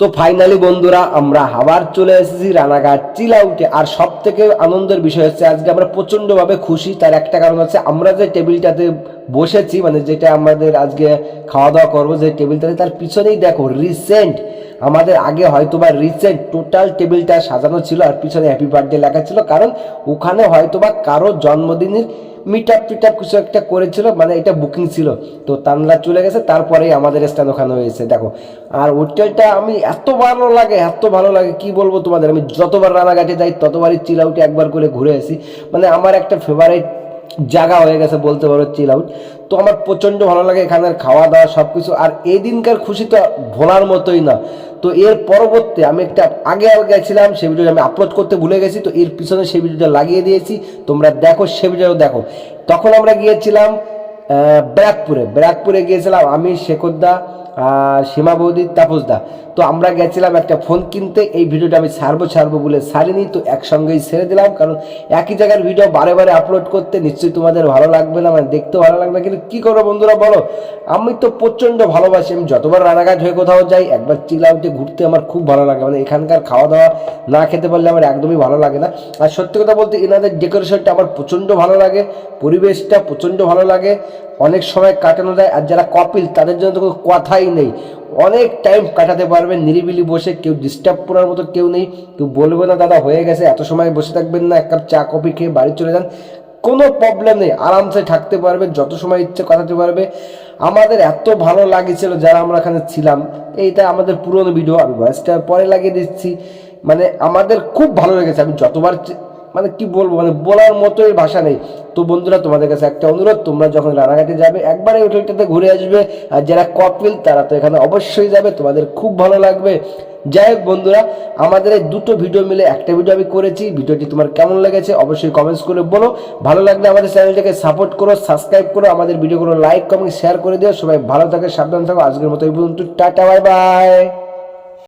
তো ফাইনালি বন্ধুরা, আমরা আবার চলে এসেছি রানাঘাট চিল আউটে আর সব থেকে আনন্দের বিষয় হচ্ছে, আজকে আমরা প্রচণ্ডভাবে খুশি। তার একটা কারণ হচ্ছে, আমরা যে টেবিলটাতে বসেছি মানে যেটা আমাদের আজকে খাওয়া দাওয়া করব, যে টেবিলটাতে তার পিছনেই দেখো রিসেন্ট আমাদের আগে হয়তো বা রিসেন্ট টোটাল টেবিলটা সাজানো ছিল, আর পিছনে হ্যাপি বার্থডে লেখা ছিল, কারণ ওখানে হয়তো বা কারও জন্মদিনের মিট আপ টিট আপ কিছু একটা করেছিল মানে এটা বুকিং ছিল। তো তানরা চলে গেছে, তারপরেই আমাদের স্থান ওখানে হয়েছে, দেখো। আর হোটেলটা আমি এত ভালো লাগে, এত ভালো লাগে, কি বলব তোমাদের? আমি যতবার রানাঘাটে যাই, ততবারই চিল একবার করে ঘুরে আসি। মানে আমার একটা ফেভারিট জায়গা হয়ে গেছে বলতে পারো চিল আউট তো আমার প্রচণ্ড ভালো লাগে এখানের খাওয়া দাওয়া সব কিছু আর এই দিনকার খুশি তো ভোলার মতোই না। তো এর পরবর্তী আমি একটা আগে আর গেছিলাম সেই ভিডিও আমি আপলোড করতে ভুলে গেছি, তো এর পিছনে সেই ভিডিওটা লাগিয়ে দিয়েছি। তোমরা দেখো, সে ভিডিও দেখো। তখন আমরা গিয়েছিলাম ব্যারাকপুরে। ব্যারাকপুরে গিয়েছিলাম আমি, শেখরদা সীমা বৌদি তাপসদা। তো আমরা গেছিলাম একটা ফোন কিনতে, এই ভিডিওটা আমি ছাড়বো ছাড়বো বলে ছাড়িনি, তো একসঙ্গেই ছেড়ে দিলাম, কারণ একই জায়গার ভিডিও বারে বারে আপলোড করতে নিশ্চয়ই তোমাদের ভালো লাগবে না মানে দেখতেও ভালো লাগবে কিন্তু কী করব বন্ধুরা বলো? আমি তো প্রচণ্ড ভালোবাসি, আমি যতবার রানাঘাট হয়ে কোথাও যাই, একবার চিল আউটে ঘুরতে আমার খুব ভালো লাগে মানে এখানকার খাওয়া দাওয়া না খেতে পারলে আমার একদমই ভালো লাগে না। আর সত্যি কথা বলতে এনাদের ডেকোরেশনটা আমার প্রচণ্ড ভালো লাগে, পরিবেশটা প্রচণ্ড ভালো লাগে, অনেক সময় কাটানো যায়, আর যারা কপিল তাদের জন্য তো কথাই নেই। অনেক টাইম কাটাতে পারবেন, নিরিবিলি বসে কেউ ডিস্টার্ব করার মতো কেউ নেই। কেউ বলবে না, দাদা, হয়ে গেছে, এত সময় বসে থাকবেন না, এক কাপ চা, কফি খেয়ে বাড়ি চলে যান। কোনো প্রবলেম নেই, আরামসে থাকতে পারবে যত সময় ইচ্ছে কাটাতে পারবে। আমাদের এত ভালো লাগেছিল যারা আমরা এখানে ছিলাম। এইটা আমাদের পুরনো ভিডিও আমি ভয়েসটা পরে লাগিয়ে দিচ্ছি। মানে আমাদের খুব ভালো লেগেছে, আমি যতবার মানে কি বলব মানে বলার মতোই ভাষা নেই। তো বন্ধুরা, তোমাদের কাছে একটা অনুরোধ, তোমরা যখন রানাঘাটে যাবে, একবার এই হোটেলটাতে ঘুরে আসবে, আর যারা কপিল, তারা তো এখানে অবশ্যই যাবে, তোমাদের খুব ভালো লাগবে। যাই হোক বন্ধুরা, আমাদের এই দুটো ভিডিও মিলে একটা ভিডিও আমি করেছি, ভিডিওটি তোমার কেমন লেগেছে অবশ্যই কমেন্টস করে বলো। ভালো লাগলে আমাদের চ্যানেলটাকে সাপোর্ট করো সাবস্ক্রাইব করো, আমাদের ভিডিওগুলো লাইক কমেন্ট শেয়ার করে দিও। সবাই ভালো থাকে, সাবধান থাকো। আজকের মতো এই পর্যন্ত, টাটা বাই বাই